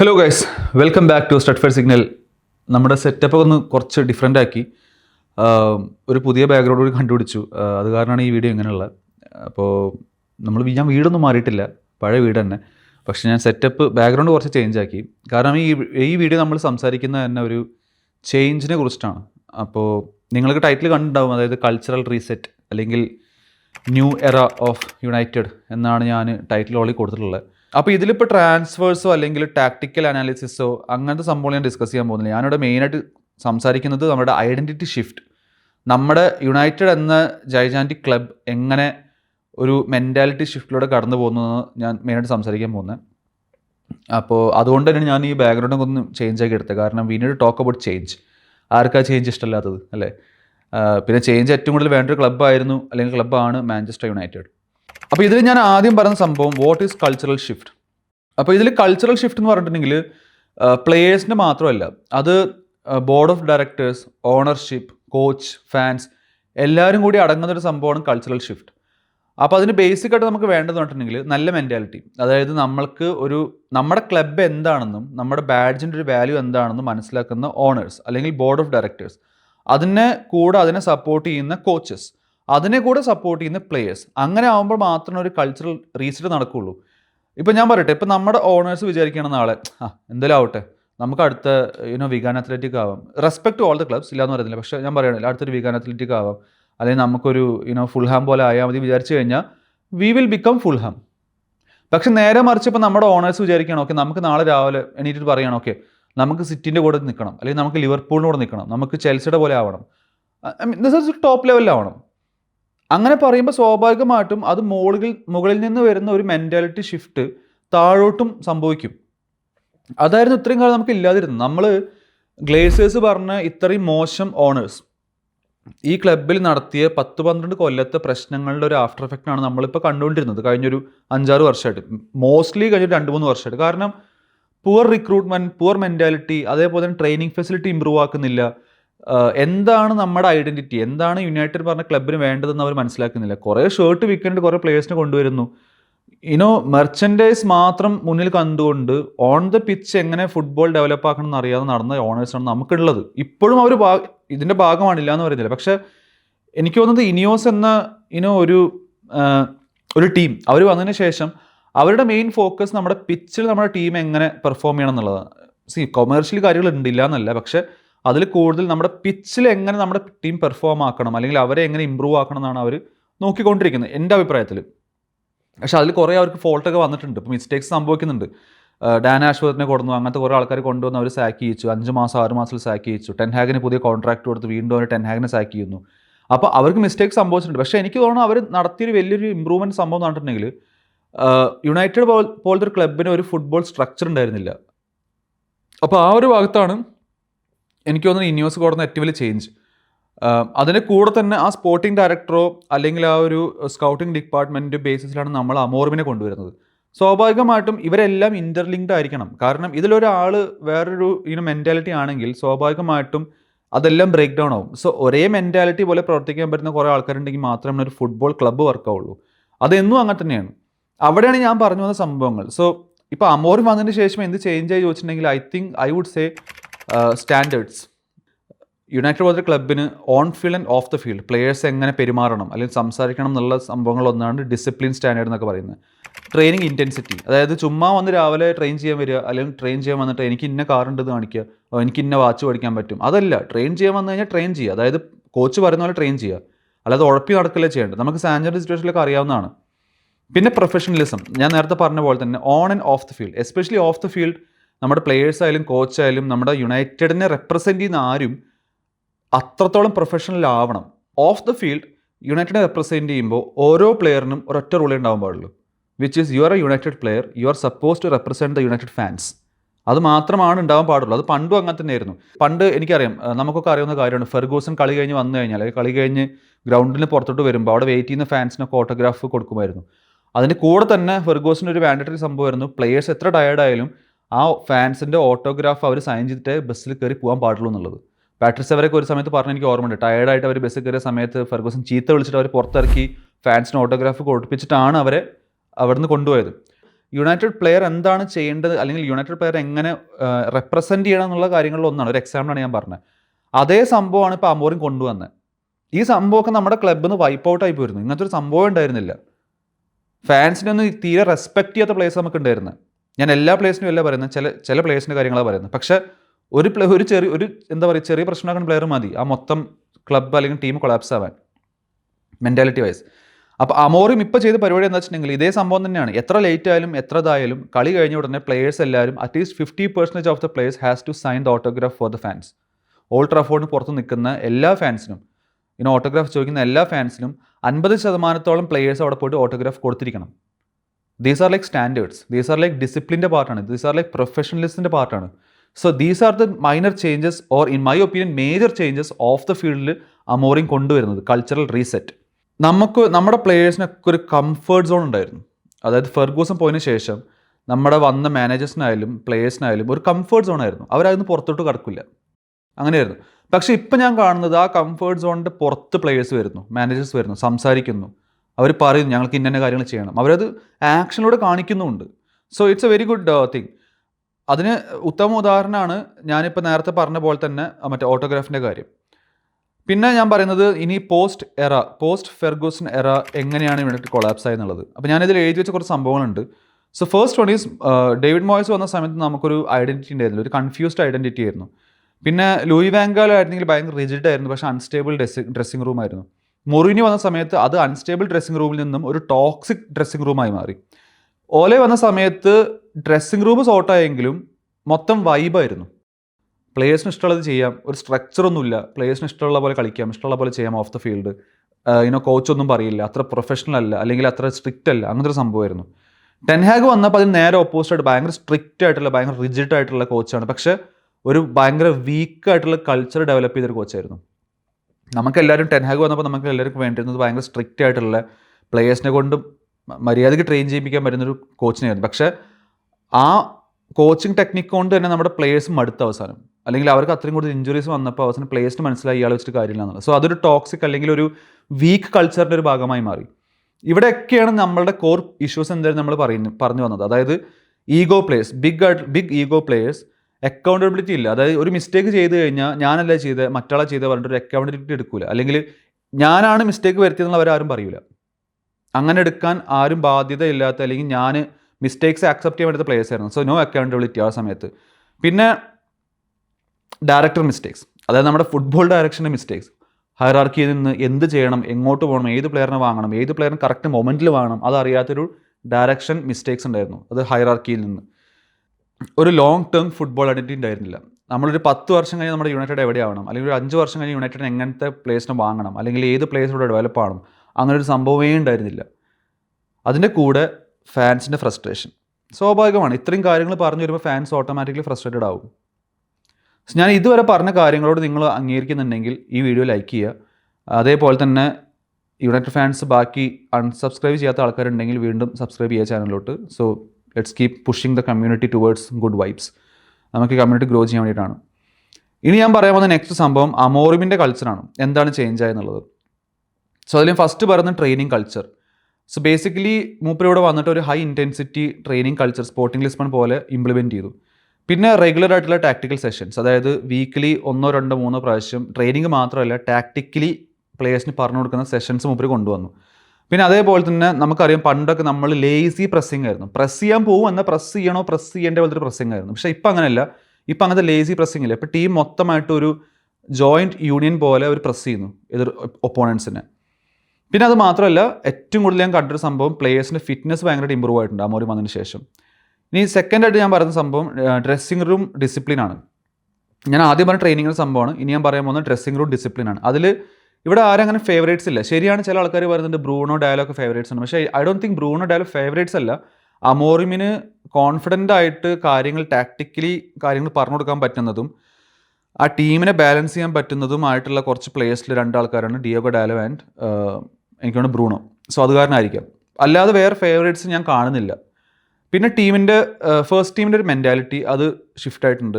Hello guys welcome back to Stretford signal നമ്മുടെ setup ഒന്ന് കുറച്ച് ഡിഫറെന്റ് ആക്കി. ഒരു പുതിയ ബാക്ക്ഗ്രൗണ്ട് കൂടി കണ്ടുപിടിച്ചു. അത് കാരണമാണ് ഈ വീഡിയോ ഇങ്ങനെയുള്ളത് അപ്പോൾ നമ്മൾ ഞാൻ വീടൊന്നും മാറിയിട്ടില്ല. പഴയ വീട് തന്നെ. പക്ഷേ ഞാൻ സെറ്റപ്പ് ബാക്ക്ഗ്രൗണ്ട് കുറച്ച് ചേഞ്ച് ആക്കി. കാരണം ഈ ഈ വീഡിയോ നമ്മൾ സംസാരിക്കുന്ന തന്നെ ഒരു ചേഞ്ചിനെ കുറിച്ചിട്ടാണ്. അപ്പോൾ നിങ്ങൾക്ക് ടൈറ്റിൽ കണ്ടിട്ടുണ്ടാവും. അതായത് കൾച്ചറൽ റീസെറ്റ് അല്ലെങ്കിൽ ന്യൂ എറ ഓഫ് യുണൈറ്റഡ് എന്നാണ് ഞാൻ ടൈറ്റിൽ ഓളി കൊടുത്തിട്ടുള്ളത്. അപ്പോൾ ഇതിലിപ്പോൾ ട്രാൻസ്ഫേഴ്സോ അല്ലെങ്കിൽ ടാക്ടിക്കൽ അനാലിസിസോ അങ്ങനത്തെ സംഭവം ഞാൻ ഡിസ്കസ് ചെയ്യാൻ പോകുന്നില്ല. ഞാനിവിടെ മെയിനായിട്ട് സംസാരിക്കുന്നത് നമ്മുടെ ഐഡന്റിറ്റി ഷിഫ്റ്റ് നമ്മുടെ യുണൈറ്റഡ് എന്ന ജൈജാന്റിക് ക്ലബ് എങ്ങനെ ഒരു മെന്റാലിറ്റി ഷിഫ്റ്റിലൂടെ കടന്നു പോകുന്നതെന്ന് ഞാൻ മെയിനായിട്ട് സംസാരിക്കാൻ പോകുന്നത് അപ്പോൾ അതുകൊണ്ട് തന്നെ ഞാൻ ഈ ബാക്ക്ഗ്രൗണ്ടൊക്കെ ഒന്ന് ചേഞ്ച് ആക്കി എടുത്തത് കാരണം we need talk about change ആർക്കാ ചേഞ്ച് ഇഷ്ടമല്ലാത്തത് അല്ലേ? പിന്നെ ചേഞ്ച് ഏറ്റവും കൂടുതൽ വേണ്ട ഒരു ക്ലബ്ബായിരുന്നു അല്ലെങ്കിൽ ക്ലബ്ബാണ് മാഞ്ചസ്റ്റർ യുണൈറ്റഡ് അപ്പോൾ ഇതിൽ ഞാൻ ആദ്യം പറഞ്ഞ സംഭവം വാട്ട് ഈസ് കൾച്ചറൽ ഷിഫ്റ്റ് അപ്പോൾ ഇതിൽ കൾച്ചറൽ ഷിഫ്റ്റ് എന്ന് പറഞ്ഞിട്ടുണ്ടെങ്കിൽ പ്ലേയേഴ്സിന്റെ മാത്രമല്ല അത് board of directors ownership coach fans എല്ലാവരും കൂടി അടങ്ങുന്ന ഒരു സംഭവമാണ് കൾച്ചറൽ ഷിഫ്റ്റ് അപ്പോൾ അതിന് ബേസിക് ആയിട്ട് നമുക്ക് വേണ്ടതെന്ന് പറഞ്ഞിട്ടുണ്ടെങ്കിൽ നല്ല മെന്റാലിറ്റി അതായത് നമ്മൾക്ക് ഒരു നമ്മുടെ ക്ലബ്ബ് എന്താണെന്നും നമ്മുടെ ബാഡ്ജിന്റെ ഒരു വാല്യൂ എന്താണെന്നും മനസ്സിലാക്കുന്ന ഓണേഴ്സ് അല്ലെങ്കിൽ ബോർഡ് ഓഫ് ഡയറക്ടേഴ്സ് അതിനെ കൂടെ അതിനെ സപ്പോർട്ട് ചെയ്യുന്ന കോച്ചസ് അതിനെ കൂടെ സപ്പോർട്ട് ചെയ്യുന്ന പ്ലേയേഴ്സ് അങ്ങനെ ആകുമ്പോൾ മാത്രമേ ഒരു കൾച്ചറൽ റീസെറ്റ് നടക്കുകയുള്ളൂ ഇപ്പം ഞാൻ പറയട്ടെ ഇപ്പം നമ്മുടെ ഓണേഴ്സ് വിചാരിക്കണം നാളെ ആ എന്തായാലും ആവട്ടെ നമുക്ക് അടുത്ത യുനോ വികാൻ അത്ലറ്റിക് ആവാം. Respect to all the clubs ഇല്ലാന്ന് പറയുന്നില്ല പക്ഷേ ഞാൻ പറയണില്ല അടുത്തൊരു വികാൻ അത്ലറ്റിക് ആവാം. അല്ലെങ്കിൽ നമുക്കൊരു യുനോ ഫുൾഹാം പോലെ ആയാൽ മതി വിചാരിച്ചു കഴിഞ്ഞാൽ we will become Fulham പക്ഷെ നേരെ മറിച്ച് ഇപ്പം നമ്മുടെ ഓണേഴ്സ് വിചാരിക്കണം ഓക്കെ നമുക്ക് നാളെ രാവിലെ എണീറ്റിട്ട് പറയണം ഓക്കെ നമുക്ക് സിറ്റിന്റെ കൂടെ നിൽക്കണം അല്ലെങ്കിൽ നമുക്ക് ലിവർപൂളിന്റെ കൂടെ നിൽക്കണം നമുക്ക് ചെൽസിയുടെ പോലെ ആവണം. ദിസ് ഇസ് ടോപ്പ് ലെവലിലാവണം അങ്ങനെ പറയുമ്പോൾ സ്വാഭാവികമായിട്ടും അത് മുകളിൽ മുകളിൽ നിന്ന് വരുന്ന ഒരു മെന്റാലിറ്റി ഷിഫ്റ്റ് താഴോട്ടും സംഭവിക്കും. അതായിരുന്നു ഇത്രയും കാലം നമുക്ക് ഇല്ലാതിരുന്നത്. നമ്മൾ ഗ്ലേസേഴ്സ് പറഞ്ഞ ഇത്രയും മോശം ഓണേഴ്സ് ഈ ക്ലബിൽ നടത്തിയ പത്ത് പന്ത്രണ്ട് കൊല്ലത്തെ പ്രശ്നങ്ങളുടെ ഒരു ആഫ്റ്റർ എഫക്റ്റ് ആണ് നമ്മളിപ്പോൾ കണ്ടുകൊണ്ടിരുന്നത് കഴിഞ്ഞൊരു അഞ്ചാറ് വർഷമായിട്ട്. മോസ്റ്റ്ലി കഴിഞ്ഞൊരു രണ്ട് മൂന്ന് വർഷമായിട്ട്. കാരണം പുവർ റിക്രൂട്ട്മെന്റ് പുവർ മെന്റാലിറ്റി അതേപോലെ തന്നെ ട്രെയിനിങ് ഫെസിലിറ്റി ഇമ്പ്രൂവ് ആക്കുന്നില്ല. എന്താണ് നമ്മുടെ ഐഡന്റിറ്റി എന്താണ് യുണൈറ്റഡ് പറഞ്ഞ ക്ലബിന് വേണ്ടതെന്ന് അവർ മനസ്സിലാക്കുന്നില്ല. കുറേ ഷർട്ട് വിൽക്കേണ്ട കുറേ പ്ലേയേഴ്സിനെ കൊണ്ടുവരുന്നു. ഇനോ മെർച്ചൻഡൈസ് മാത്രം മുന്നിൽ കണ്ടുകൊണ്ട് ഓൺ ദ പിച്ച് എങ്ങനെ ഫുട്ബോൾ ഡെവലപ്പ് ആക്കണം എന്നറിയാതെ നടന്ന ഓണേഴ്സാണ് നമുക്കുള്ളത്. ഇപ്പോഴും അവർ ഭാഗ ഇതിന്റെ ഭാഗമാണില്ല എന്ന് പറയുന്നില്ല. പക്ഷേ എനിക്ക് തോന്നുന്നത് ഇനിയോസ് എന്ന ഇനോ ഒരു ഒരു ടീം അവർ വന്നതിന് ശേഷം അവരുടെ മെയിൻ ഫോക്കസ് നമ്മുടെ പിച്ചിൽ നമ്മുടെ ടീം എങ്ങനെ പെർഫോം ചെയ്യണം എന്നുള്ളതാണ്. സി കൊമേഴ്ഷ്യൽ കാര്യങ്ങൾ ഉണ്ടില്ല എന്നല്ല പക്ഷേ അതിൽ കൂടുതൽ നമ്മുടെ പിച്ചിൽ എങ്ങനെ നമ്മുടെ ടീം പെർഫോം ആക്കണം അല്ലെങ്കിൽ അവരെ എങ്ങനെ ഇമ്പ്രൂവ് ആക്കണം എന്നാണ് അവർ നോക്കിക്കൊണ്ടിരിക്കുന്നത് എന്റെ അഭിപ്രായത്തിൽ പക്ഷെ അതിൽ കുറേ അവർക്ക് ഫോൾട്ടൊക്കെ വന്നിട്ടുണ്ട്. ഇപ്പോൾ മിസ്റ്റേക്സ് സംഭവിക്കുന്നുണ്ട്. ഡാൻ ആശ്വതിനെ കൊടുന്നു അങ്ങനത്തെ കുറേ ആൾക്കാർ കൊണ്ടുവന്ന് അവർ സാക്ക് ചെയ്യിച്ചു. അഞ്ച് മാസം ആറ് മാസത്തിൽ സാക്ക് ചെയ്യിച്ചു. ടെൻ ഹാഗിന് പുതിയ കോൺട്രാക്ട് കൊടുത്ത് വീണ്ടും അവർ ടെൻ ഹാഗിനെ സാക്ക് ചെയ്യുന്നു. അപ്പോൾ അവർക്ക് മിസ്റ്റേക്ക് സംഭവിച്ചിട്ടുണ്ട്. പക്ഷേ എനിക്ക് തോന്നുന്നു അവർ നടത്തിയൊരു വലിയൊരു ഇമ്പ്രൂവ്മെന്റ് സംഭവം നടന്നിട്ടുണ്ടെങ്കിൽ യുണൈറ്റഡ് പോലത്തെ ഒരു ക്ലബിന് ഒരു ഫുട്ബോൾ സ്ട്രക്ചർ ഉണ്ടായിരുന്നില്ല. അപ്പോൾ ആ ഒരു ഭാഗത്താണ് എനിക്ക് തോന്നുന്നു ഇനിയോസ് കോടുന്ന ഏറ്റവും വലിയ ചേഞ്ച് അതിന്റെ കൂടെ തന്നെ ആ സ്പോർട്ടിംഗ് ഡയറക്ടറോ അല്ലെങ്കിൽ ആ ഒരു സ്കൗട്ടിംഗ് ഡിപ്പാർട്ട്മെന്റ് ബേസിസിലാണ് നമ്മൾ അമോർവിനെ കൊണ്ടുവരുന്നത്. സ്വാഭാവികമായിട്ടും ഇവരെല്ലാം ഇന്റർലിങ്ക്ഡ് ആയിരിക്കണം. കാരണം ഇതിലൊരാൾ വേറൊരു ഇങ്ങനെ മെന്റാലിറ്റി ആണെങ്കിൽ സ്വാഭാവികമായിട്ടും അതെല്ലാം ബ്രേക്ക് ഡൗൺ ആവും. സോ ഒരേ മെന്റാലിറ്റി പോലെ പ്രവർത്തിക്കാൻ പറ്റുന്ന കുറേ ആൾക്കാരുണ്ടെങ്കിൽ മാത്രമേ ഒരു ഫുട്ബോൾ ക്ലബ്ബ് വർക്കാവുള്ളൂ അതെന്നും അങ്ങനെ തന്നെയാണ്. അവിടെയാണ് ഞാൻ പറഞ്ഞു വന്ന സംഭവങ്ങൾ. സോ ഇപ്പോൾ അമോർ വന്നതിന് ശേഷം എന്ത് ചേഞ്ച് ആയി ചോദിച്ചിട്ടുണ്ടെങ്കിൽ I think I would say standards United പോലത്തെ ക്ലബിന് on field and off the field players എങ്ങനെ പെരുമാറണം അല്ലെങ്കിൽ സംസാരിക്കണം എന്നുള്ള സംഭവങ്ങളൊന്നാണ് ഡിസിപ്ലിൻ സ്റ്റാൻഡേർഡ് എന്നൊക്കെ പറയുന്നത്. ട്രെയിനിങ് ഇന്റൻസിറ്റി അതായത് ചുമ്മാ വന്ന് രാവിലെ ട്രെയിൻ ചെയ്യാൻ വരിക അല്ലെങ്കിൽ ട്രെയിൻ ചെയ്യാൻ വന്നിട്ട് എനിക്ക് ഇന്ന കാറുണ്ട് എന്ന് കാണിക്കുക എനിക്ക് ഇന്ന വാച്ച് പഠിക്കാൻ പറ്റും. അതല്ല ട്രെയിൻ ചെയ്യാൻ വന്നു കഴിഞ്ഞാൽ ട്രെയിൻ ചെയ്യുക. അതായത് കോച്ച് പറയുന്ന പോലെ ട്രെയിൻ ചെയ്യുക. അല്ലാതെ ഉഴപ്പി നടക്കില്ല ചെയ്യേണ്ടത്? നമുക്ക് സാഞ്ചറി സിറ്റുവേഷനിലൊക്കെ അറിയാവുന്നതാണ്. പിന്നെ പ്രൊഫഷണലിസം ഞാൻ നേരത്തെ പറഞ്ഞ പോലെ തന്നെ on and off the field especially off the field നമ്മുടെ പ്ലെയേഴ്സ് ആയാലും കോച്ചായാലും നമ്മുടെ യുണൈറ്റഡിനെ റെപ്രസെന്റ് ചെയ്യുന്ന ആരും അത്രത്തോളം പ്രൊഫഷണൽ ആവണം. ഓഫ് ദ ഫീൽഡ് യുണൈറ്റഡിനെ റെപ്രസെന്റ് ചെയ്യുമ്പോൾ ഓരോ പ്ലെയറിനും ഒരൊറ്റ റോളേ ഉണ്ടാവാൻ പാടുള്ളൂ. Which is you are a United player you are suppose to represent the United fans അത് മാത്രമാണ് ഉണ്ടാവാൻ പാടുള്ളൂ. അത് പണ്ടും അങ്ങനെ തന്നെയായിരുന്നു. പണ്ട് എനിക്കറിയാം നമുക്കൊക്കെ അറിയുന്ന കാര്യമാണ്. ഫെർഗൂസൺ കളി കഴിഞ്ഞ് വന്നു കഴിഞ്ഞാൽ കളി കഴിഞ്ഞ് ഗ്രൗണ്ടിന് പുറത്തോട്ട് വരുമ്പോൾ അവിടെ വെയിറ്റ് ചെയ്യുന്ന ഫാൻസിനൊക്കെ ഓട്ടോഗ്രാഫ് കൊടുക്കുമായിരുന്നു. അതിന്റെ കൂടെ തന്നെ ഫെർഗൂസിന്റെ ഒരു വാൻഡറ്ററി സംഭവമായിരുന്നു. പ്ലെയേഴ്സ് എത്ര ടയേർഡ് ആയാലും ആ ഫാൻസിന്റെ ഓട്ടോഗ്രാഫ് അവർ സൈൻ ചെയ്തിട്ട് ബസ്സിൽ കയറി പോകാൻ പാടുള്ളൂ എന്നുള്ളത്. പാട്രിസ് അവരൊക്കെ ഒരു സമയത്ത് പറഞ്ഞ എനിക്ക് ഓർമ്മയുണ്ട് ടയേർഡായിട്ട് അവർ ബസ്സിൽ കയറിയ സമയത്ത് ഫെർഗൂസൺ ചീത്ത വിളിച്ചിട്ട് അവർ പുറത്തിറക്കി ഫാൻസിന് ഓട്ടോഗ്രാഫ് കൊടുപ്പിച്ചിട്ടാണ് അവരെ അവിടുന്ന് കൊണ്ടുപോയത്. യുണൈറ്റഡ് പ്ലെയർ എന്താണ് ചെയ്യേണ്ടത്? അല്ലെങ്കിൽ യുണൈറ്റഡ് പ്ലെയർ എങ്ങനെ റെപ്രസെന്റ് ചെയ്യണം എന്നുള്ള കാര്യങ്ങളിൽ ഒന്നാണ്. ഒരു എക്സാമ്പിളാണ് ഞാൻ പറഞ്ഞത്. അതേ സംഭവമാണ് ഇപ്പോൾ അമോറിൻ കൊണ്ടുവന്നത്. ഈ സംഭവമൊക്കെ നമ്മുടെ ക്ലബ്ബിൽ നിന്ന് വൈപ്പ് ഔട്ട് ആയി പോയിരുന്നു. ഇങ്ങനത്തെ ഒരു സംഭവം ഉണ്ടായിരുന്നില്ല. ഫാൻസിനൊന്നും തീരെ റെസ്പെക്ട് ചെയ്യാത്ത പ്ലേസ് നമുക്ക് ഉണ്ടായിരുന്നു. ഞാൻ എല്ലാ പ്ലേസിനും അല്ല പറയുന്നത് ചില ചില പ്ലേസിന്റെ കാര്യങ്ങളാണ് പറയുന്നത്. പക്ഷേ ഒരു പ്ലേ ഒരു ചെറിയ ഒരു എന്താ പറയുക ചെറിയ പ്രശ്നമാക്കുന്ന പ്ലെയർ മതി. ആ മൊത്തം ക്ലബ്ബ് അല്ലെങ്കിൽ ടീം കൊളാപ്സ് ആവാൻ മെന്റാലിറ്റി വൈസ് അപ്പോൾ അമോറും ഇപ്പോൾ ചെയ്ത പരിപാടി എന്താ വെച്ചിട്ടുണ്ടെങ്കിൽ ഇതേ സംഭവം തന്നെയാണ്. എത്ര ലേറ്റ് ആയാലും എത്ര ഇതായാലും കളി കഴിഞ്ഞ ഉടനെ പ്ലേയേഴ്സ് എല്ലാവരും at least fifty percentage of the players has to sign the autograph for the fans Old റഫോർഡിന് പുറത്ത് നിൽക്കുന്ന എല്ലാ ഫാൻസിനും ഇനി ഓട്ടോഗ്രാഫ് ചോദിക്കുന്ന എല്ലാ ഫാൻസിനും അൻപത് ശതമാനത്തോളം പ്ലേയേഴ്സ് അവിടെ പോയിട്ട് autograph കൊടുത്തിരിക്കണം. These are like standards these are like ഡിസിപ്ലിന്റെ പാർട്ടാണ് ദീസ് ആർ ലൈക്ക് പ്രൊഫഷണലിസ്റ്റിന്റെ പാർട്ടാണ് so these are the minor changes or in my opinion major changes off the ഫീൽഡിൽ അമോറിങ് കൊണ്ടുവരുന്നത്. കൾച്ചറൽ റീസെറ്റ് നമുക്ക് നമ്മുടെ പ്ലേയേഴ്സിനൊക്കെ ഒരു കംഫേർട്ട് സോൺ ഉണ്ടായിരുന്നു. അതായത് ഫെർഗൂസൺ പോയതിന് ശേഷം നമ്മുടെ വന്ന മാനേജേഴ്സിനായാലും പ്ലേയേഴ്സിനായാലും ഒരു കംഫേർട്ട് സോൺ ആയിരുന്നു. അവരതിന് പുറത്തോട്ട് കടക്കില്ല. അങ്ങനെയായിരുന്നു. പക്ഷേ ഇപ്പം ഞാൻ കാണുന്നത് ആ കംഫേർട്ട് സോണിന്റെ പുറത്ത് പ്ലേയേഴ്സ് വരുന്നു മാനേജേഴ്സ് വരുന്നു സംസാരിക്കുന്നു. അവർ പറയുന്നു ഞങ്ങൾക്ക് ഇന്ന കാര്യങ്ങൾ ചെയ്യണം. അവരത് ആക്ഷനിലൂടെ കാണിക്കുന്നുമുണ്ട്. So it's a very good thing അതിന് ഉത്തമ ഉദാഹരണമാണ് ഞാനിപ്പോൾ നേരത്തെ പറഞ്ഞ പോലെ തന്നെ മറ്റേ ഓട്ടോഗ്രാഫിന്റെ കാര്യം. പിന്നെ ഞാൻ പറയുന്നത് ഇനി പോസ്റ്റ് എറ പോസ്റ്റ് ഫെർഗൂസൺ എറ എങ്ങനെയാണ് ഇവിടെ കൊളാപ്സ് ആയെന്നുള്ളത് അപ്പോൾ ഞാനിതിൽ എഴുതി വെച്ച കുറച്ച് സംഭവങ്ങളുണ്ട്. So first one is David Moyes വന്ന സമയത്ത് നമുക്കൊരു ഐഡന്റിറ്റി ഉണ്ടായിരുന്നു. ഒരു കൺഫ്യൂസ്ഡ് ഐഡന്റിറ്റി ആയിരുന്നു. പിന്നെ ലൂയി വാങ്കാലോ ആയിരുന്നെങ്കിൽ ഭയങ്കര റിജിഡ് ആയിരുന്നു പക്ഷേ അൺസ്റ്റേബിൾ ഡ്രസ്സിംഗ് ഡ്രസ്സിംഗ് റൂം ആയിരുന്നു. മൊറീനി വന്ന സമയത്ത് അത് അൺസ്റ്റേബിൾ ഡ്രസ്സിംഗ് റൂമിൽ നിന്നും ഒരു ടോക്സിക് ഡ്രസ്സിംഗ് റൂമായി മാറി. ഓലെ വന്ന സമയത്ത് ഡ്രസ്സിംഗ് റൂം സോട്ടായെങ്കിലും മൊത്തം വൈബായിരുന്നു പ്ലേയേഴ്സിന് ഇഷ്ടമുള്ളത് ചെയ്യാം. ഒരു സ്ട്രക്ചർ ഒന്നുമില്ല. പ്ലേയേഴ്സിന് ഇഷ്ടമുള്ള പോലെ കളിക്കാം. ഇഷ്ടമുള്ള പോലെ ചെയ്യാം ഓഫ് ദ ഫീൽഡ് ഇനോ കോച്ചൊന്നും പറയില്ല. അത്ര പ്രൊഫഷണൽ അല്ല. അല്ലെങ്കിൽ അത്ര സ്ട്രിക്റ്റ് അല്ല. അങ്ങനത്തെ ഒരു സംഭവമായിരുന്നു. ടെൻഹാഗ് വന്നപ്പോൾ അതിന് നേരെ ഓപ്പോസിറ്റ് ആയിട്ട് ഭയങ്കര സ്ട്രിക്റ്റ് ആയിട്ടുള്ള ഭയങ്കര റിജിഡ് ആയിട്ടുള്ള കോച്ചാണ് പക്ഷേ ഒരു ഭയങ്കര വീക്ക് ആയിട്ടുള്ള കൾച്ചർ ഡെവലപ്പ് ചെയ്തൊരു കോച്ചായിരുന്നു നമുക്കെല്ലാവരും ടെൻഹാഗ് വന്നപ്പോൾ നമുക്ക് എല്ലാവർക്കും വേണ്ടിയിരുന്നത് ഭയങ്കര സ്ട്രിക്റ്റ് ആയിട്ടുള്ള പ്ലേയേഴ്സിനെ കൊണ്ട് മര്യാദയ്ക്ക് ട്രെയിൻ ചെയ്യിപ്പിക്കാൻ പറ്റുന്നൊരു കോച്ചിനായിരുന്നു പക്ഷേ ആ കോച്ചിങ് ടെക്നിക്ക് കൊണ്ട് തന്നെ നമ്മുടെ പ്ലേയേഴ്സ് മടുത്ത അവസാനം. അല്ലെങ്കിൽ അവർക്ക് അത്രയും കൂടുതൽ ഇഞ്ചുറീസ് വന്നപ്പോൾ അവസാനം പ്ലേയേഴ്സിന് മനസ്സിലായി ഇയാൾ വെച്ചിട്ട് കാര്യമില്ല എന്നുള്ളത്. സോ അതൊരു ടോക്സിക് അല്ലെങ്കിൽ ഒരു വീക്ക് കൾച്ചറിന്റെ ഒരു ഭാഗമായി മാറി. ഇവിടെയൊക്കെയാണ് നമ്മളുടെ കോർ ഇഷ്യൂസ് എന്തായാലും നമ്മൾ പറയുന്നു പറഞ്ഞു വന്നത്. അതായത് ego players big big ego players accountability ഇല്ല. അതായത് ഒരു മിസ്റ്റേക്ക് ചെയ്ത് കഴിഞ്ഞാൽ ഞാനല്ല ചെയ്ത് മറ്റാളെ ചെയ്ത് പറഞ്ഞിട്ട് ഒരു അക്കൗണ്ടബിലിറ്റി എടുക്കില്ല അല്ലെങ്കിൽ ഞാനാണ് മിസ്റ്റേക്ക് വരുത്തിയതെന്നുള്ള അവരാരും പറയൂല. അങ്ങനെ എടുക്കാൻ ആരും ബാധ്യതയില്ലാത്ത അല്ലെങ്കിൽ ഞാൻ മിസ്റ്റേക്സ് ആക്സെപ്റ്റ് ചെയ്യാൻ പറ്റുന്ന പ്ലേയേഴ്സ് ആയിരുന്നു. സോ നോ അക്കൗണ്ടബിലിറ്റി ആ സമയത്ത്. പിന്നെ ഡയറക്ടർ മിസ്റ്റേക്സ് അതായത് നമ്മുടെ ഫുട്ബോൾ ഡയറക്ഷന്റെ മിസ്റ്റേക്സ് ഹയറാർക്കിയിൽ നിന്ന് എന്ത് ചെയ്യണം എങ്ങോട്ട് പോകണം ഏത് പ്ലെയറിനെ വാങ്ങണം ഏത് പ്ലെയറിനെ കറക്റ്റ് മൊമെന്റിൽ വാങ്ങണം അതറിയാത്തൊരു ഡയറക്ഷൻ മിസ്റ്റേക്സ് ഉണ്ടായിരുന്നു. അത് ഹയറാർക്കിയിൽ നിന്ന്. ഒരു ലോങ് ടേം ഫുട്ബോൾ ഐഡന്റിറ്റി ഉണ്ടായിരുന്നില്ല. നമ്മളൊരു പത്ത് വർഷം കഴിഞ്ഞ് നമ്മുടെ യുണൈറ്റഡ് എവിടെയാവണം? അല്ലെങ്കിൽ ഒരു അഞ്ച് വർഷം കഴിഞ്ഞ് യുണൈറ്റഡ് എങ്ങനത്തെ പ്ലേസിനെ വാങ്ങണം? അല്ലെങ്കിൽ ഏത് പ്ലേസിലൂടെ ഡെവലപ്പ് ആവണം? അങ്ങനെ ഒരു സംഭവമേ ഉണ്ടായിരുന്നില്ല. അതിന്റെ കൂടെ ഫാൻസിന്റെ ഫ്രസ്ട്രേഷൻ സ്വാഭാവികമാണ്. ഇത്രയും കാര്യങ്ങൾ പറഞ്ഞു വരുമ്പോൾ ഫാൻസ് ഓട്ടോമാറ്റിക്കലി ഫ്രസ്ട്രേറ്റഡ് ആവും. ഞാൻ ഇതുവരെ പറഞ്ഞ കാര്യങ്ങളോട് നിങ്ങൾ അംഗീകരിക്കുന്നുണ്ടെങ്കിൽ ഈ വീഡിയോ ലൈക്ക് ചെയ്യുക. അതേപോലെ തന്നെ യുണൈറ്റഡ് ഫാൻസ് ബാക്കി അൺസബ്സ്ക്രൈബ് ചെയ്യാത്ത ആൾക്കാരുണ്ടെങ്കിൽ വീണ്ടും സബ്സ്ക്രൈബ് ചെയ്യുക ചാനലിലോട്ട് so let's keep pushing the community towards good vibes നമുക്ക് കമ്മ്യൂണിറ്റി ഗ്രോ ചെയ്യാൻ വേണ്ടിയിട്ടാണ്. ഇനി ഞാൻ പറയാൻ പോകുന്ന നെക്സ്റ്റ് സംഭവം അമോറിമിന്റെ കൾച്ചറാണ് എന്താണ് ചേഞ്ച് ആയെന്നുള്ളത്. സോ അതിൽ ഫസ്റ്റ് പറയുന്നത് ട്രെയിനിങ് കൾച്ചർ സോ ബേസിക്കലി മൂപ്പരിവിടെ വന്നിട്ട് ഒരു high intensity training culture Sporting Lisbon പോലെ ഇംപ്ലിമെന്റ് ചെയ്തു. പിന്നെ റെഗുലർ ആയിട്ടുള്ള ടാക്ടിക്കൽ സെഷൻസ് അതായത് വീക്കിലി ഒന്നോ രണ്ടോ മൂന്നോ പ്രാവശ്യം ട്രെയിനിങ് മാത്രമല്ല ടാക്ടിക്കലി പ്ലേയേഴ്സിന് പറഞ്ഞു കൊടുക്കുന്ന സെഷൻസ് മൂപ്പര് കൊണ്ടുവന്നു. പിന്നെ അതേപോലെ തന്നെ നമുക്കറിയാം പണ്ടൊക്കെ നമ്മൾ ലേസി പ്രസ്സിങ് ആയിരുന്നു. പ്രസ് ചെയ്യാൻ പോകും എന്നാൽ പ്രസ് ചെയ്യണോ പ്രസ് ചെയ്യേണ്ട പോലത്തെ ഒരു പ്രസ്സിങ് ആയിരുന്നു. പക്ഷേ ഇപ്പം അങ്ങനെയല്ല. ഇപ്പം അങ്ങനത്തെ ലേസി പ്രസ്സിങ് ഇല്ല. ഇപ്പോൾ ടീം മൊത്തമായിട്ട് ഒരു ജോയിന്റ് യൂണിയൻ പോലെ ഒരു പ്രസ് ചെയ്യുന്നു എതിർ ഒപ്പോണൻസിനെ പിന്നെ അത് മാത്രമല്ല ഏറ്റവും കൂടുതൽ ഞാൻ കണ്ടൊരു സംഭവം പ്ലേയേഴ്സിന്റെ ഫിറ്റ്നസ് ഭയങ്കരമായിട്ട് ഇമ്പ്രൂവ് ആയിട്ടുണ്ട് ആ അമോരി വന്നതിന് ശേഷം. ഇനി സെക്കൻഡ് ആയിട്ട് ഞാൻ പറയുന്ന സംഭവം ഡ്രസ്സിങ് റൂം ഡിസിപ്ലിൻ ആണ്. ഞാൻ ആദ്യം പറഞ്ഞ ട്രെയിനിങ്ങിന്റെ സംഭവമാണ്. ഇനി ഞാൻ പറയാൻ പോകുന്നത് ഡ്രസ്സിങ് റൂം ഡിസിപ്ലിൻ ആണ്. അതിൽ ഇവിടെ ആരും അങ്ങനെ ഫേവറേറ്റ്സ് ഇല്ല. ശരിയാണ് ചില ആൾക്കാർ പറയുന്നുണ്ട് ബ്രൂണോ ഡയലോഗ് ഫേവറേറ്റ്സ് ആണ്. പക്ഷേ I don't think Bruno dialogue favourites അല്ല. അമോറിമിന് കോൺഫിഡന്റ് ആയിട്ട് കാര്യങ്ങൾ ടാക്ടിക്കലി കാര്യങ്ങൾ പറഞ്ഞു കൊടുക്കാൻ പറ്റുന്നതും ആ ടീമിനെ ബാലൻസ് ചെയ്യാൻ പറ്റുന്നതും ആയിട്ടുള്ള കുറച്ച് പ്ലേയേഴ്സിൽ രണ്ടാൾക്കാരാണ് ഡിയോഗോ ഡാലോ ആൻഡ് എനിക്കാണ് ബ്രൂണോ. സോ അത് കാരണമായിരിക്കാം. അല്ലാതെ വേറെ ഫേവറേറ്റ്സ് ഞാൻ കാണുന്നില്ല. പിന്നെ ടീമിന്റെ ഫസ്റ്റ് ടീമിന്റെ ഒരു മെന്റാലിറ്റി അത് ഷിഫ്റ്റ് ആയിട്ടുണ്ട്.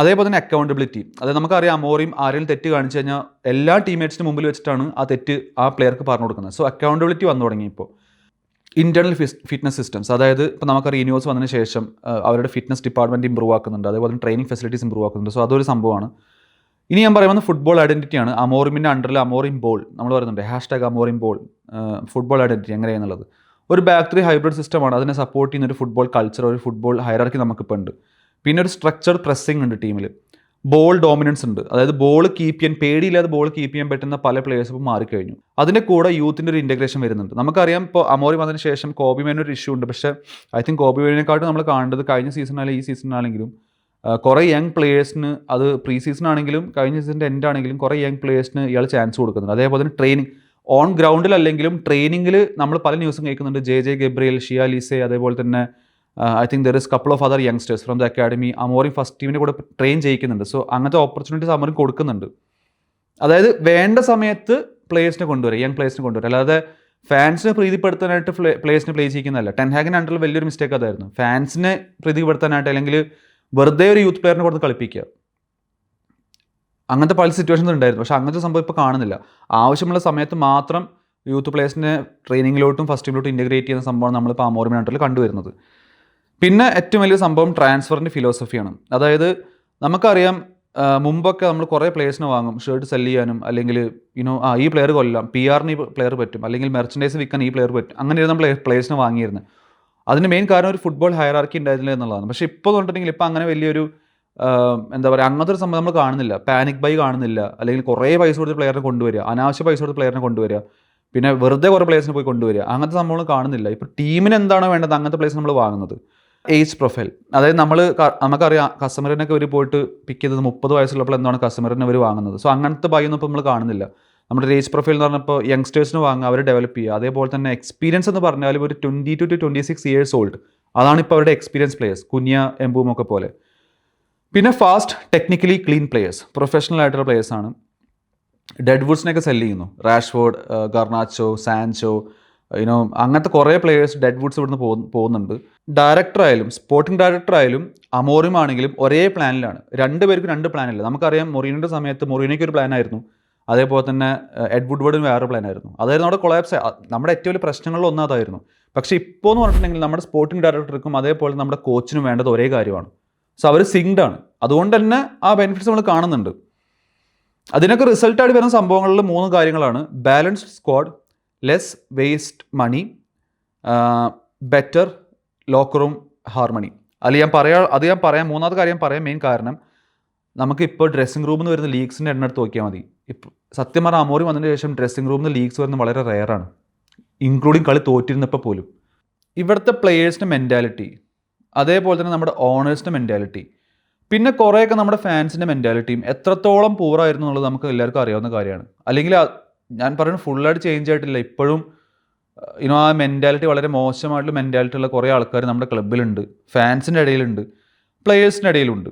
അതേപോലെ തന്നെ അക്കൗണ്ടബിലിറ്റി അതായത് നമുക്കറിയാം അമോറിയും ആരെങ്കിലും തെറ്റ് കാണിച്ചു കഴിഞ്ഞാൽ എല്ലാ ടീമേറ്റ്സിന് മുമ്പിൽ വെച്ചിട്ടാണ് ആ തെറ്റ് ആ പ്ലെയർക്ക് പറഞ്ഞു കൊടുക്കുന്നത്. സോ അക്കൗണ്ടബിലിറ്റി വന്നു തുടങ്ങി ഇപ്പോൾ. ഇന്റേർണൽ ഫിറ്റ്നസ് സിസ്റ്റംസ് അതായത് ഇപ്പോൾ നമുക്ക് റീന്യൂസ് വന്നതിന് ശേഷം അവരുടെ ഫിറ്റ്നസ് ഡിപ്പാർട്ട്മെന്റ് ഇമ്പ്രൂവ് ആക്കുന്നുണ്ട്. അതേപോലെ തന്നെ ട്രെയിനിങ് ഫെസിലിറ്റീസ് ഇമ്പ്രൂവ് ആക്കുന്നുണ്ട്. സോ അതൊരു സംഭവമാണ്. ഇനി ഞാൻ പറയുന്നത് ഫുട്ബോൾ ഐഡന്റിറ്റിയാണ് അമോറിമിന്റെ അണ്ടറിൽ അമോറിം ബോൾ നമ്മൾ പറയുന്നുണ്ട്. Hashtag Amorim ball football identity എങ്ങനെയാണെന്നുള്ളത് ഒരു ബാക്ടറി ഹൈബ്രിഡ് സിസ്റ്റമാണ് അതിനെ സപ്പോർട്ട് ചെയ്യുന്ന ഒരു ഫുട്ബോൾ കൾച്ചർ ഒരു ഫുട്ബോൾ ഹൈറാർക്കി നമുക്കിപ്പോൾ ഉണ്ട്. പിന്നെ ഒരു സ്ട്രക്ചർ പ്രസ്സിംഗ് ഉണ്ട് ടീമിൽ ബോൾ ഡോമിനൻസ് ഉണ്ട്. അതായത് ബോൾ കീപ്പ് ചെയ്യാൻ പേടിയില്ലാതെ ബോൾ കീപ്പ് ചെയ്യാൻ പറ്റുന്ന പല പ്ലേയേഴ്സ് ഇപ്പോൾ മാറിക്കഴിഞ്ഞു. അതിന്റെ കൂടെ യൂത്തിന്റെ ഒരു ഇന്റഗ്രേഷൻ വരുന്നുണ്ട്. നമുക്കറിയാം ഇപ്പോൾ അമോറി വന്നതിന് ശേഷം കോബിമേൻ ഒരു ഇഷ്യൂ ഉണ്ട്. പക്ഷേ ഐ തിങ്ക് കോബിമേനെക്കാട്ടും നമ്മൾ കാണേണ്ടത് കഴിഞ്ഞ സീസണായാലും ഈ സീസണാണെങ്കിലും കുറേ യങ് പ്ലേയേഴ്സിന് അത് പ്രീ സീസൺ ആണെങ്കിലും കഴിഞ്ഞ സീസണിന്റെ എൻഡ് ആണെങ്കിലും കുറേ യങ് പ്ലേയേഴ്സിന് ഇയാൾ ചാൻസ് കൊടുക്കുന്നുണ്ട്. അതേപോലെ തന്നെ ട്രെയിനിങ് ഓൺ ഗ്രൗണ്ടിലല്ലെങ്കിലും ട്രെയിനിങ്ങിൽ നമ്മൾ പല ന്യൂസും കേൾക്കുന്നുണ്ട്. J J Gabriel Shea Lacey അതേപോലെ തന്നെ I think there is couple of other youngsters from the academy Amorim first ടീമിനെ കൂടെ ട്രെയിൻ ചെയ്യിക്കുന്നുണ്ട് സോ അങ്ങനത്തെ ഓപ്പർച്യൂണിറ്റീസ് അമോറി കൊടുക്കുന്നുണ്ട്. അതായത് വേണ്ട സമയത്ത് പ്ലേയേഴ്സിനെ കൊണ്ടുവരിക യങ് പ്ലേയേഴ്സിനെ കൊണ്ടുവരിക അല്ലാതെ ഫാൻസിനെ പ്രീതിപ്പെടുത്താനായിട്ട് പ്ലേയേഴ്സിനെ പ്ലേ ചെയ്യിക്കുന്നതല്ല. ടെൻഹാഗിന്റെ അണ്ടറിൽ വലിയൊരു മിസ്റ്റേക്ക് അതായിരുന്നു. ഫാൻസിനെ പ്രീതിപ്പെടുത്താനായിട്ട് അല്ലെങ്കിൽ വെറുതെ ഒരു യൂത്ത് പ്ലെയറിനെ കൊടുത്ത് കളിപ്പിക്കുക. അങ്ങനത്തെ പല സിറ്റുവേഷൻസ് ഉണ്ടായിരുന്നു. പക്ഷേ അങ്ങനത്തെ സംഭവം ഇപ്പോൾ കാണുന്നില്ല. ആവശ്യമുള്ള സമയത്ത് മാത്രം യൂത്ത് പ്ലേയേഴ്സിനെ ട്രെയിനിങ്ങിലോട്ടും ഫസ്റ്റ് ടീമിലോട്ടും ഇന്റഗ്രേറ്റ് ചെയ്യുന്ന സംഭവമാണ് നമ്മളിപ്പോൾ അമോർമി അണ്ടറിൽ കണ്ടുവരുന്നത്. പിന്നെ ഏറ്റവും വലിയ സംഭവം ട്രാൻസ്ഫറിന്റെ ഫിലോസഫിയാണ്. അതായത് നമുക്കറിയാം മുമ്പൊക്കെ നമ്മൾ കുറേ പ്ലേയേഴ്സിനെ വാങ്ങും. ഷർട്ട് സെൽ ചെയ്യാനും അല്ലെങ്കിൽ യുനോ ആ ഈ പ്ലെയർ കൊല്ലാം. പി ആറിന് ഈ പ്ലെയർ പറ്റും. അല്ലെങ്കിൽ മെർച്ചൻഡൈസ് വിൽക്കാൻ ഈ പ്ലെയർ പറ്റും. അങ്ങനെ നമ്മൾ പ്ലേയേഴ്സിനെ വാങ്ങിയിരുന്നത്. അതിന് മെയിൻ കാരണം ഒരു ഫുട്ബോൾ ഹയറാർക്കി ഉണ്ടായിരുന്നില്ല എന്നുള്ളതാണ്. പക്ഷേ ഇപ്പോൾ പറഞ്ഞിട്ടുണ്ടെങ്കിൽ ഇപ്പോൾ അങ്ങനെ വലിയൊരു എന്താ പറയുക അങ്ങനത്തെ ഒരു സംഭവം നമ്മൾ കാണുന്നില്ല. പാനിക് ബൈ കാണുന്നില്ല. അല്ലെങ്കിൽ കുറേ പൈസ കൊടുത്ത് പ്ലെയറിനെ കൊണ്ടുവരിക. അനാവശ്യ പൈസ കൊടുത്ത് പ്ലെയറിനെ കൊണ്ടുവരിക. പിന്നെ വെറുതെ കുറേ പ്ലേയേഴ്സിനെ പോയി കൊണ്ടുവരിക. അങ്ങനത്തെ സംഭവങ്ങൾ കാണുന്നില്ല. ഇപ്പോൾ ടീമിന് എന്താണോ വേണ്ടത് അങ്ങനത്തെ പ്ലേസ് നമ്മൾ വാങ്ങുന്നത്. Age profile. അതായത് നമ്മൾ നമുക്കറിയാം കസ്റ്റമറിനൊക്കെ ഒരു പോയിട്ട് പിക്ക് ചെയ്തത് മുപ്പത് വയസ്സുള്ളപ്പോൾ എന്താണ് കസ്റ്റമറിനെ അവർ വാങ്ങുന്നത്. സോ അങ്ങനത്തെ ബൈ ഒന്നും ഇപ്പോൾ നമ്മൾ കാണുന്നില്ല. നമ്മുടെ ഏജ് പ്രൊഫൈൽ എന്ന് പറഞ്ഞപ്പോൾ യങ്സ്റ്റേഴ്സിന് വാങ്ങുക അവർ ഡെവലപ്പ് ചെയ്യുക. അതേപോലെ തന്നെ എക്സ്പീരിയൻസ് എന്ന് പറഞ്ഞാൽ ഒരു twenty two to twenty six years old അതാണ് ഇപ്പോൾ അവരുടെ എക്സ്പീരിയൻസ് പ്ലേയേഴ്സ് കുഞ്ഞ എംബൂം ഒക്കെ പോലെ. പിന്നെ fast technically clean players professional ആയിട്ടുള്ള പ്ലേയേഴ്സാണ് ഡെഡ് വുഡ്സിനെയൊക്കെ സെല്ല് ചെയ്യുന്നു. Rashford Garnacho Sancho you know അങ്ങനത്തെ കുറേ പ്ലേയേഴ്സ് ഡെഡ് വുഡ്സ് ഇവിടുന്ന് പോകു- പോകുന്നുണ്ട്. ഡയറക്ടർ ആയാലും സ്പോർട്ടിംഗ് ഡയറക്ടർ ആയാലും അമോറിം ആണെങ്കിലും ഒരേ പ്ലാനിലാണ് രണ്ട് പേർക്കും രണ്ട് പ്ലാനില്ല നമുക്കറിയാം മൊറീനോയുടെ സമയത്ത് മൊറീനയ്ക്ക് ഒരു പ്ലാൻ ആയിരുന്നു. അതേപോലെ തന്നെ എഡ്വുഡ് വേർഡിന് വേറെ പ്ലാൻ ആയിരുന്നു. അതായിരുന്നു അവിടെ കൊളാപ്സ് നമ്മുടെ ഏറ്റവും വലിയ പ്രശ്നങ്ങളിൽ ഒന്നാതായിരുന്നു പക്ഷേ ഇപ്പോൾ എന്ന് പറഞ്ഞിട്ടുണ്ടെങ്കിൽ നമ്മുടെ സ്പോർട്ടിംഗ് ഡയറക്ടർക്കും അതേപോലെ നമ്മുടെ കോച്ചിനും വേണ്ടത് ഒരേ കാര്യമാണ്. സോ അവർ സിങ്ക്ഡ് ആണ്. അതുകൊണ്ട് തന്നെ ആ ബെനിഫിറ്റ്സ് നമ്മൾ കാണുന്നുണ്ട്. അതിനൊക്കെ റിസൾട്ടായിട്ട് വരുന്ന സംഭവങ്ങളിൽ മൂന്ന് കാര്യങ്ങളാണ്. Balanced squad less waste money better locker room harmony അതിൽ ഞാൻ പറയാ അത് ഞാൻ പറയാം മൂന്നാമത്തെ കാര്യം പറയാം മെയിൻ കാരണം നമുക്ക് ഇപ്പോൾ ഡ്രസ്സിംഗ് റൂമിൽ നിന്ന് വരുന്ന ലീഗ്സിന്റെ എണ്ണം എടുത്ത് നോക്കിയാൽ മതി. ഇപ്പോൾ സത്യം പറഞ്ഞാൽ അമോറി വന്നതിന് ശേഷം ഡ്രസ്സിംഗ് റൂമിൽ നിന്ന് ലീഗ്സ് വരുന്നത് വളരെ റെയറാണ് ഇൻക്ലൂഡിങ് കളി തോറ്റിരുന്നപ്പോൾ പോലും. ഇവിടുത്തെ പ്ലേയേഴ്സിന്റെ മെന്റാലിറ്റി അതേപോലെ തന്നെ നമ്മുടെ ഓണേഴ്സിന്റെ മെന്റാലിറ്റി പിന്നെ കുറേയൊക്കെ നമ്മുടെ ഫാൻസിന്റെ മെന്റാലിറ്റിയും എത്രത്തോളം പൂറായിരുന്നു എന്നുള്ളത് നമുക്ക് എല്ലാവർക്കും അറിയാവുന്ന കാര്യമാണ്. അല്ലെങ്കിൽ ഞാൻ പറയുന്നത് ഫുള്ളായിട്ട് ചേഞ്ച് ആയിട്ടില്ല. ഇപ്പോഴും ഇനോ ആ മെന്റാലിറ്റി വളരെ മോശമായിട്ടുള്ള മെന്റാലിറ്റി ഉള്ള കുറേ ആൾക്കാർ നമ്മുടെ ക്ലബിലുണ്ട് ഫാൻസിന്റെ ഇടയിലുണ്ട്. പ്ലേയേഴ്സിന്റെ ഇടയിലുണ്ട്.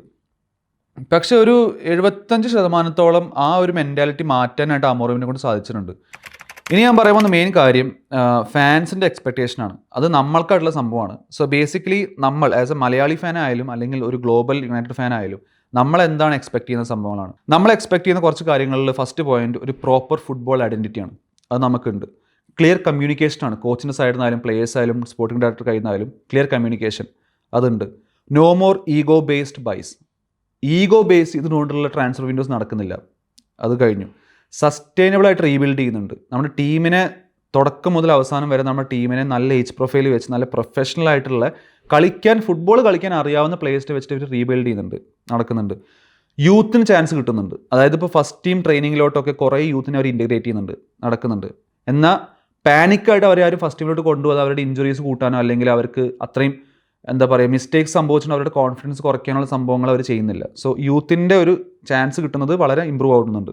പക്ഷെ ഒരു എഴുപത്തഞ്ച് ശതമാനത്തോളം ആ ഒരു മെന്റാലിറ്റി മാറ്റാനായിട്ട് അമോറവിനെ കൊണ്ട് സാധിച്ചിട്ടുണ്ട്. ഇനി ഞാൻ പറയുമ്പോൾ മെയിൻ കാര്യം ഫാൻസിന്റെ എക്സ്പെക്റ്റേഷനാണ് അത് നമ്മൾക്കായിട്ടുള്ള സംഭവമാണ്. സോ ബേസിക്കലി നമ്മൾ ആസ് എ മലയാളി ഫാൻ ആയാലും അല്ലെങ്കിൽ ഒരു ഗ്ലോബൽ യുണൈറ്റഡ് ഫാൻ ആയാലും നമ്മൾ എന്താണ് എക്സ്പെക്ട് ചെയ്യുന്ന സംഭവങ്ങളാണ്. നമ്മൾ എക്സ്പെക്ട് ചെയ്യുന്ന കുറച്ച് കാര്യങ്ങളിൽ ഫസ്റ്റ് പോയിന്റ് ഒരു പ്രോപ്പർ ഫുട്ബോൾ ഐഡന്റിറ്റിയാണ് അത് നമുക്കുണ്ട്. ക്ലിയർ കമ്മ്യൂണിക്കേഷനാണ് കോച്ചിന്റെ സൈഡിൽ നിന്നായാലും പ്ലേയേഴ്സ് ആയാലും സ്പോർട്ടിംഗ് ഡയറക്ടർ നിന്നായാലും ക്ലിയർ കമ്മ്യൂണിക്കേഷൻ അതുണ്ട്. No more ego based bias ego base ഇതിനുകൊണ്ടുള്ള transfer windows നടക്കുന്നില്ല. അത് കഴിഞ്ഞു. സസ്റ്റൈനബിൾ ആയിട്ട് റീബിൽഡ് ചെയ്യുന്നുണ്ട്. നമ്മുടെ ടീമിനെ തുടക്കം മുതൽ അവസാനം വരെ നമ്മുടെ ടീമിനെ നല്ല ഏജ് പ്രൊഫൈൽ വെച്ച് നല്ല പ്രൊഫഷണൽ ആയിട്ടുള്ള കളിക്കാൻ ഫുട്ബോൾ കളിക്കാൻ അറിയാവുന്ന പ്ലേയേഴ്സിനെ വെച്ചിട്ട് ഇവർ റീബിൽഡ് ചെയ്യുന്നുണ്ട് നടക്കുന്നുണ്ട്. യൂത്തിന് ചാൻസ് കിട്ടുന്നുണ്ട്. അതായത് ഇപ്പോൾ ഫസ്റ്റ് ടീം ട്രെയിനിങ്ങിലോട്ടൊക്കെ കുറേ യൂത്തിനെ അവർ ഇന്റഗ്രേറ്റ് ചെയ്യുന്നുണ്ട് നടക്കുന്നുണ്ട്. എന്നാൽ പാനിക്കായിട്ട് അവരെ ആരും ഫസ്റ്റ് ടീമിലോട്ട് കൊണ്ടുപോകാതെ അവരുടെ ഇഞ്ചുറീസ് കൂട്ടാനോ അല്ലെങ്കിൽ അവർക്ക് അത്രയും എന്താ പറയുക മിസ്റ്റേക്സ് സംഭവിച്ചിട്ട് അവരുടെ കോൺഫിഡൻസ് കുറയ്ക്കാനുള്ള സംഭവങ്ങൾ അവർ ചെയ്യുന്നില്ല. സോ യൂത്തിന്റെ ഒരു ചാൻസ് കിട്ടുന്നത് വളരെ ഇമ്പ്രൂവ് ആവുന്നുണ്ട്.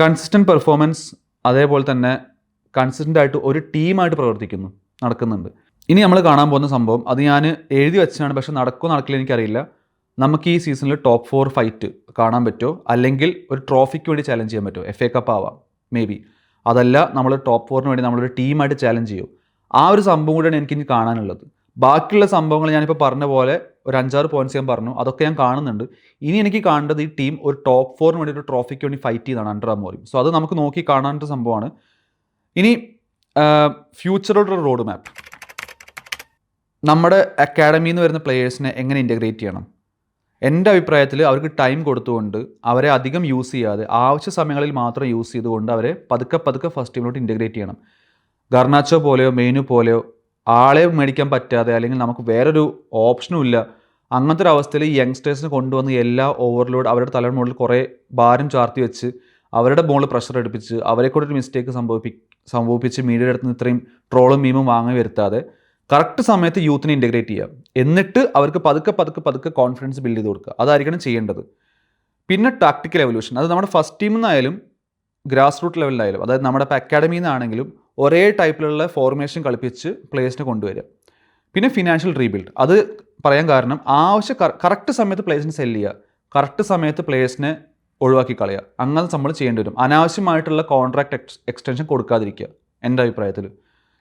കൺസിസ്റ്റന്റ് പെർഫോമൻസ് അതേപോലെ തന്നെ കൺസിസ്റ്റന്റ് ആയിട്ട് ഒരു ടീമായിട്ട് പ്രവർത്തിക്കുന്നു നടക്കുന്നുണ്ട്. ഇനി നമ്മൾ കാണാൻ പോകുന്ന സംഭവം അത് ഞാൻ എഴുതി വെച്ചാണ് പക്ഷെ നടക്കുമോ നടക്കില്ല എനിക്കറിയില്ല. നമുക്ക് ഈ സീസണിൽ ടോപ്പ് ഫോർ ഫൈറ്റ് കാണാൻ പറ്റുമോ അല്ലെങ്കിൽ ഒരു ട്രോഫിക്ക് വേണ്ടി ചാലഞ്ച് ചെയ്യാൻ പറ്റുമോ എഫ് എ കപ്പ് ആവാം മേ ബി അതല്ല നമ്മൾ ടോപ്പ് ഫോറിന് വേണ്ടി നമ്മളൊരു ടീമായിട്ട് ചാലഞ്ച് ചെയ്യും. ആ ഒരു സംഭവം കൂടിയാണ് എനിക്ക് ഇനി കാണാനുള്ളത്. ബാക്കിയുള്ള സംഭവങ്ങൾ ഞാനിപ്പോൾ പറഞ്ഞ പോലെ ഒരു അഞ്ചാറ് പോയിന്റ്സ് ഞാൻ പറഞ്ഞു അതൊക്കെ ഞാൻ കാണുന്നുണ്ട്. ഇനി എനിക്ക് കാണേണ്ടത് ഈ ടീം ഒരു ടോപ്പ് ഫോറിന് വേണ്ടി ഒരു ട്രോഫിക്ക് വേണ്ടി ഫൈറ്റ് ചെയ്താണ് അണ്ടർ അമോറിയും സോ അത് നമുക്ക് നോക്കി കാണാനുള്ള സംഭവമാണ്. ഇനി ഫ്യൂച്ചറോടൊരു റോഡ് മാപ്പ് നമ്മുടെ അക്കാഡമിയിൽ നിന്ന് വരുന്ന പ്ലെയേഴ്സിനെ എങ്ങനെ ഇന്റഗ്രേറ്റ് ചെയ്യണം? എന്റെ അഭിപ്രായത്തിൽ അവർക്ക് ടൈം കൊടുത്തുകൊണ്ട് അവരെ അധികം യൂസ് ചെയ്യാതെ ആവശ്യ സമയങ്ങളിൽ മാത്രം യൂസ് ചെയ്തുകൊണ്ട് അവരെ പതുക്കെ പതുക്കെ ഫസ്റ്റ് ടീമിലോട്ട് ഇന്റഗ്രേറ്റ് ചെയ്യണം. ഗർണാച്ചോ പോലെയോ മെയിനു പോലെയോ ആളെ മേടിക്കാൻ പറ്റാതെ അല്ലെങ്കിൽ നമുക്ക് വേറൊരു ഓപ്ഷനും ഇല്ല. അങ്ങനത്തെ ഒരു അവസ്ഥയിൽ യങ്സ്റ്റേഴ്സിനെ കൊണ്ടുവന്ന് എല്ലാ ഓവർലോഡ് അവരുടെ തലയുടെ മുകളിൽ കുറേ ഭാരം ചാർത്തി വെച്ച് അവരുടെ മുകളിൽ പ്രഷർ എടുപ്പിച്ച് അവരെ ഒരു മിസ്റ്റേക്ക് സംഭവിപ്പി സംഭവിപ്പിച്ച് മീഡിയയുടെ അടുത്ത് നിന്ന് ഇത്രയും ട്രോളും മീമും വാങ്ങി വരുത്താതെ കറക്റ്റ് സമയത്ത് യൂത്തിനെ ഇന്റഗ്രേറ്റ് ചെയ്യുക. എന്നിട്ട് അവർക്ക് പതുക്കെ പതുക്കെ പതുക്കെ കോൺഫിഡൻസ് ബിൽഡ് ചെയ്ത് കൊടുക്കുക. അതായിരിക്കണം ചെയ്യേണ്ടത്. പിന്നെ ടാക്ടിക്കൽ എവല്യൂഷൻ അത് നമ്മുടെ ഫസ്റ്റ് ടീമിൽ നിന്നായാലും ഗ്രാസ് റൂട്ട് ലെവലിലായാലും അതായത് നമ്മുടെ ഇപ്പോൾ അക്കാഡമിയിൽ നിന്നാണെങ്കിലും ഒരേ ടൈപ്പിലുള്ള ഫോർമേഷൻ കളിപ്പിച്ച് പ്ലേയേഴ്സിനെ കൊണ്ടുവരിക. പിന്നെ ഫിനാൻഷ്യൽ റീബിൽഡ് അത് പറയാൻ കാരണം ആവശ്യ കറക്റ്റ് സമയത്ത് പ്ലേയേഴ്സിനെ സെല്ല് ചെയ്യുക. കറക്റ്റ് സമയത്ത് പ്ലേയേഴ്സിനെ ഒഴിവാക്കി കളയുക. അങ്ങനെ നമ്മൾ ചെയ്യേണ്ടി വരും. അനാവശ്യമായിട്ടുള്ള കോൺട്രാക്ട് എക്സ്റ്റൻഷൻ കൊടുക്കാതിരിക്കുക. എന്റെ അഭിപ്രായത്തിൽ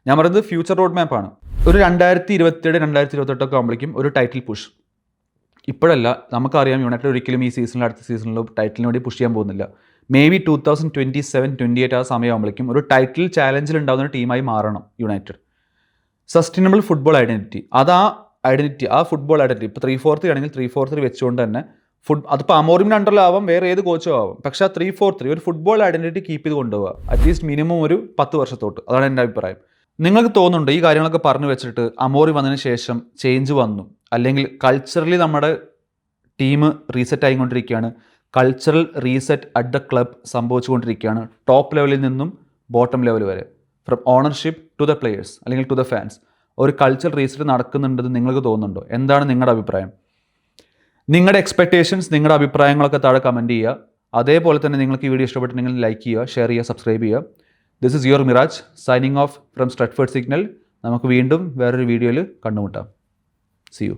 ഞാൻ പറയുന്നത് ഫ്യൂച്ചർ റോഡ് മാപ്പാണ് ഒരു രണ്ടായിരത്തി ഇരുപത്തിയേഴ് രണ്ടായിരത്തി ഇരുപത്തെട്ടൊക്കെ ആകുമ്പോഴേക്കും ഒരു ടൈറ്റിൽ പുഷ് ഇപ്പോഴല്ല നമുക്കറിയാം യുണൈറ്റഡ് ഒരിക്കലും ഈ സീസണിൽ അടുത്ത സീസണിലോ ടൈറ്റിലിന് വേണ്ടി പുഷ് ചെയ്യാൻ പോകുന്നില്ല. Maybe two thousand twenty seven twenty eight ആ സമയമാകുമ്പോഴേക്കും ഒരു ടൈറ്റിൽ ചാലഞ്ചിൽ ഉണ്ടാകുന്ന ടീമായി മാറണം യുണൈറ്റഡ്. സസ്റ്റൈനബിൾ ഫുട്ബോൾ ഐഡന്റിറ്റി അത് ആ ഐഡന്റിറ്റി ആ ഫുട്ബോൾ ഐഡന്റിറ്റി ഇപ്പോൾ ത്രീ ഫോർ ത്രീ ആണെങ്കിൽ ത്രീ ഫോർ ത്രീ വെച്ചുകൊണ്ട് തന്നെ ഫുഡ് അതിപ്പോൾ അമോറിമിന്റെ അണ്ടറിലാവാം വേറെ ഏത് കോച്ചോ ആവാം പക്ഷേ ആ ത്രീ ഫോർ ത്രീ ഒരു ഫുട്ബോൾ ഐഡന്റിറ്റി കീപ്പ് ചെയ്ത് കൊണ്ടുപോകുക അറ്റ്ലീസ്റ്റ് മിനിമം ഒരു പത്ത് വർഷത്തോട്ട്. അതാണ് എന്റെ അഭിപ്രായം. നിങ്ങൾക്ക് തോന്നുന്നുണ്ട് ഈ കാര്യങ്ങളൊക്കെ പറഞ്ഞു വെച്ചിട്ട് അമോറി വന്നതിന് ശേഷം ചേഞ്ച് വന്നു? അല്ലെങ്കിൽ കൾച്ചറലി നമ്മുടെ ടീം റീസെറ്റ് ആയിക്കൊണ്ടിരിക്കുകയാണ്. Cultural reset at the club സംഭവിച്ചുകൊണ്ടിരിക്കുകയാണ്. Top ലെവലിൽ നിന്നും ബോട്ടം ലെവൽ വരെ. From ownership to the players അല്ലെങ്കിൽ ടു ദ ഫാൻസ് ഒരു കൾച്ചറൽ റീസെറ്റ് നടക്കുന്നുണ്ടെന്ന് നിങ്ങൾക്ക് തോന്നുന്നുണ്ടോ? എന്താണ് നിങ്ങളുടെ അഭിപ്രായം? നിങ്ങളുടെ എക്സ്പെക്ടേഷൻസ് നിങ്ങളുടെ അഭിപ്രായങ്ങളൊക്കെ താഴെ കമന്റ് ചെയ്യുക. അതേപോലെ തന്നെ നിങ്ങൾക്ക് ഈ വീഡിയോ ഇഷ്ടപ്പെട്ടിട്ടുണ്ടെങ്കിൽ ലൈക്ക് ചെയ്യുക ഷെയർ ചെയ്യുക സബ്സ്ക്രൈബ് ചെയ്യുക. This is your Miraj signing off from Stretford signal നമുക്ക് വീണ്ടും വേറൊരു വീഡിയോയിൽ കണ്ടുമുട്ടാം. C U